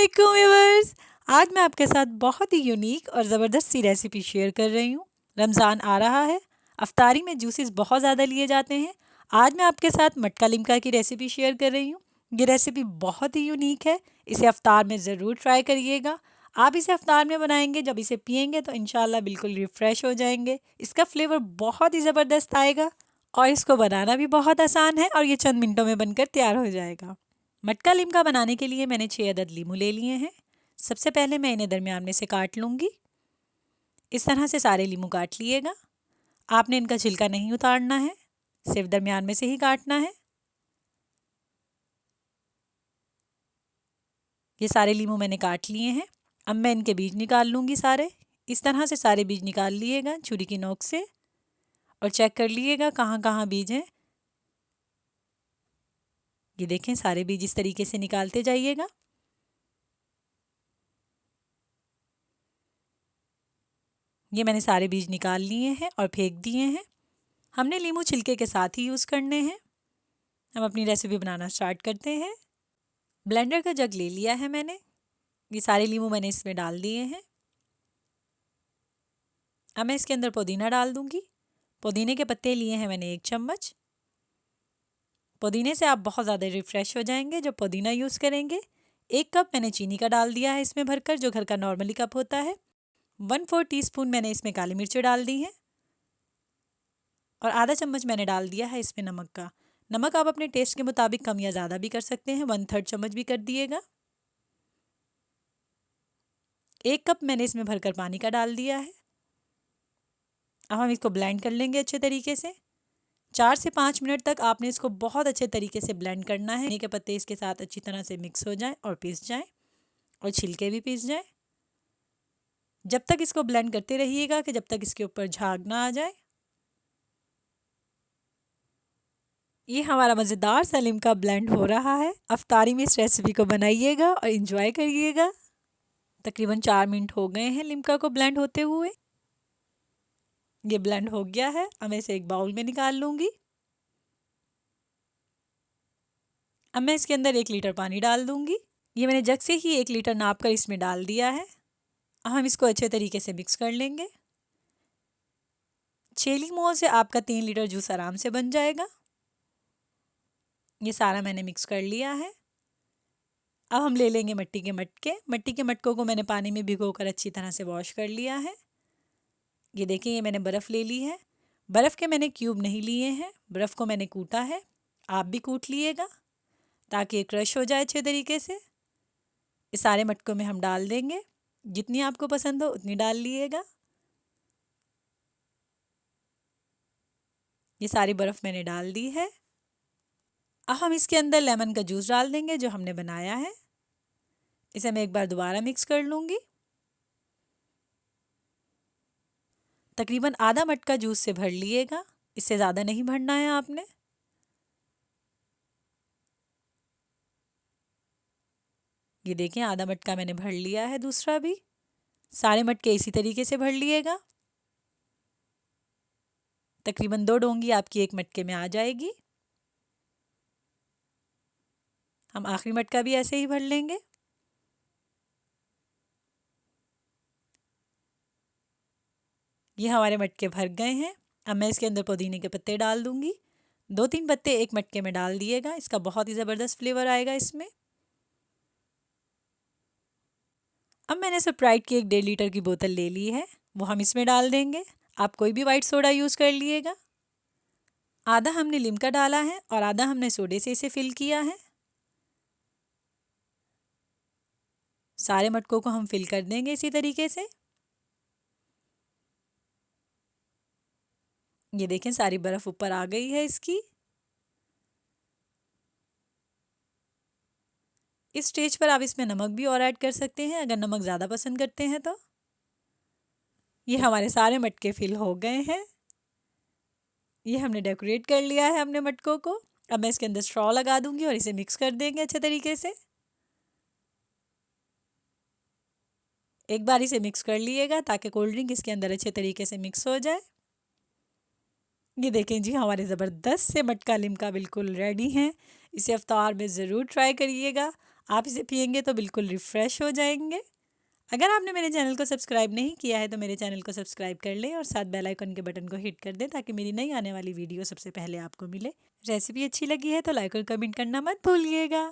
वालेकुम व्यूवर्स आज मैं आपके साथ बहुत ही यूनिक और ज़बरदस्त सी रेसिपी शेयर कर रही हूँ। रमज़ान आ रहा है। अफ्तारी में जूसेस बहुत ज़्यादा लिए जाते हैं। आज मैं आपके साथ मटका लिमका की रेसिपी शेयर कर रही हूँ। ये रेसिपी बहुत ही यूनिक है। इसे अफ्तार में ज़रूर ट्राई करिएगा। आप इसे अफ्तार में बनाएँगे, जब इसे पियेंगे तो इन बिल्कुल रिफ़्रेश हो जाएँगे। इसका फ्लेवर बहुत ही ज़बरदस्त आएगा और इसको बनाना भी बहुत आसान है और ये चंद मिनटों में बनकर तैयार हो जाएगा। मटका लिमका बनाने के लिए मैंने छः अदद लीमू ले लिए हैं। सबसे पहले मैं इन्हें दरमियान में से काट लूँगी। इस तरह से सारे लीमू काट लिएगा। आपने इनका छिलका नहीं उतारना है, सिर्फ़ दरमियान में से ही काटना है। ये सारे लीमू मैंने काट लिए हैं। अब मैं इनके बीज निकाल लूँगी सारे। इस तरह से सारे बीज निकाल लिएगा छुरी की नोक से। और चेक कर लिएगा कहाँ कहाँ बीज हैं। ये देखें, सारे बीज इस तरीके से निकालते जाइएगा। ये मैंने सारे बीज निकाल लिए हैं और फेंक दिए हैं। हमने लीमू छिलके के साथ ही यूज़ करने हैं। हम अपनी रेसिपी बनाना स्टार्ट करते हैं। ब्लेंडर का जग ले लिया है मैंने। ये सारे लीमू मैंने इसमें डाल दिए हैं। अब मैं इसके अंदर पुदीना डाल दूँगी। पुदीने के पत्ते लिए हैं मैंने एक चम्मच। पुदीने से आप बहुत ज़्यादा रिफ़्रेश हो जाएँगे जब पुदीना यूज़ करेंगे। एक कप मैंने चीनी का डाल दिया है इसमें भरकर, जो घर का नॉर्मली कप होता है। वन फोर टीस्पून मैंने इसमें काली मिर्च डाल दी है। और आधा चम्मच मैंने डाल दिया है इसमें नमक का। नमक आप अपने टेस्ट के मुताबिक कम या ज़्यादा भी कर सकते हैं। वन थर्ड चम्मच भी कर दिएगा। एक कप मैंने इसमें भरकर पानी का डाल दिया है। अब हम इसको ब्लेंड कर लेंगे अच्छे तरीके से। चार से पाँच मिनट तक आपने इसको बहुत अच्छे तरीके से ब्लेंड करना है। के पत्ते इसके साथ अच्छी तरह से मिक्स हो जाएँ और पीस जाएँ और छिलके भी पीस जाएँ। जब तक इसको ब्लेंड करते रहिएगा कि जब तक इसके ऊपर झाग ना आ जाए। ये हमारा मज़ेदार सा लिमका ब्लेंड हो रहा है। अफ्तारी में इस रेसिपी को बनाइएगा और इन्जॉय करिएगा। तकरीबन चार मिनट हो गए हैं लिमका को ब्लेंड होते हुए। ये ब्लेंड हो गया है। अब मैं इसे एक बाउल में निकाल लूँगी। अब मैं इसके अंदर एक लीटर पानी डाल दूँगी। ये मैंने जग से ही एक लीटर नाप कर इसमें डाल दिया है। अब हम इसको अच्छे तरीके से मिक्स कर लेंगे। छेली मोह से आपका तीन लीटर जूस आराम से बन जाएगा। ये सारा मैंने मिक्स कर लिया है। अब हम ले लेंगे मिट्टी के मटके। मिट्टी के मटकों को मैंने पानी में भिगोकर अच्छी तरह से वॉश कर लिया है। ये देखें, ये मैंने बर्फ़ ले ली है। बर्फ़ के मैंने क्यूब नहीं लिए हैं, बर्फ़ को मैंने कूटा है, आप भी कूट लिएगा, ताकि ये क्रश हो जाए अच्छे तरीके से। इस सारे मटकों में हम डाल देंगे, जितनी आपको पसंद हो उतनी डाल लिएगा। ये सारी बर्फ़ मैंने डाल दी है। अब हम इसके अंदर लेमन का जूस डाल देंगे, जो हमने बनाया है। इसे मैं एक बार दोबारा मिक्स कर लूँगी। तकरीबन आधा मटका जूस से भर लिएगा। इससे ज़्यादा नहीं भरना है आपने। ये देखें आधा मटका मैंने भर लिया है, दूसरा भी। सारे मटके इसी तरीके से भर लिएगा। तकरीबन दो डोंगी आपकी एक मटके में आ जाएगी। हम आखिरी मटका भी ऐसे ही भर लेंगे। ये हमारे मटके भर गए हैं। अब मैं इसके अंदर पुदीने के पत्ते डाल दूँगी। दो तीन पत्ते एक मटके में डाल दिएगा। इसका बहुत ही ज़बरदस्त फ्लेवर आएगा इसमें। अब मैंने स्प्राइट की एक डेढ़ लीटर की बोतल ले ली है। वो हम इसमें डाल देंगे। आप कोई भी वाइट सोडा यूज़ कर लिएगा। आधा हमने लिमका डाला है और आधा हमने सोडे से इसे फिल किया है। सारे मटकों को हम फिल कर देंगे इसी तरीके से। ये देखें, सारी बर्फ़ ऊपर आ गई है इसकी। इस स्टेज पर आप इसमें नमक भी और ऐड कर सकते हैं, अगर नमक ज़्यादा पसंद करते हैं तो। ये हमारे सारे मटके फिल हो गए हैं। ये हमने डेकोरेट कर लिया है अपने मटकों को। अब मैं इसके अंदर स्ट्रॉ लगा दूँगी और इसे मिक्स कर देंगे अच्छे तरीके से। एक बार इसे मिक्स कर लिएगा ताकि कोल्ड ड्रिंक इसके अंदर अच्छे तरीके से मिक्स हो जाए। ये देखें जी, हमारे ज़बरदस्त से मटका लिमका बिल्कुल रेडी हैं। इसे अफ्तार में ज़रूर ट्राई करिएगा। आप इसे पियेंगे तो बिल्कुल रिफ़्रेश हो जाएँगे। अगर आपने मेरे चैनल को सब्सक्राइब नहीं किया है तो मेरे चैनल को सब्सक्राइब कर लें और साथ बेल आइकन के बटन को हिट कर दें ताकि मेरी नई आने वाली वीडियो सबसे पहले आपको मिले। रेसिपी अच्छी लगी है तो लाइक और कमेंट करना मत भूलिएगा।